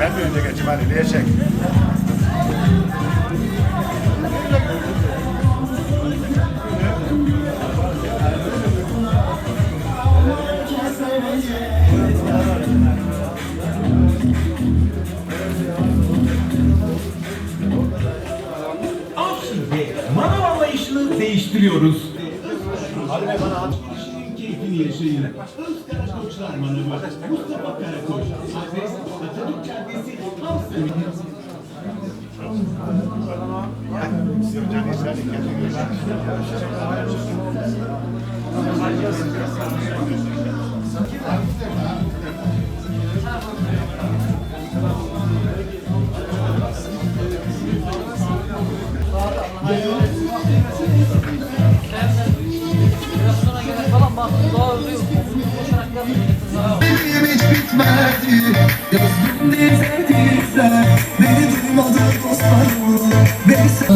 ben de önce geçeyim hani niye çek? Değiştiriyoruz. Hadi bana at keyfini yaşayın. Özkara Koçlar Manavı. Mustafa Karakoç. Adres Atatürk Caddesi. Hamsi. Benim hiç bitmedi. Yazdım dize dize. Beni duymadı dostlarım Beni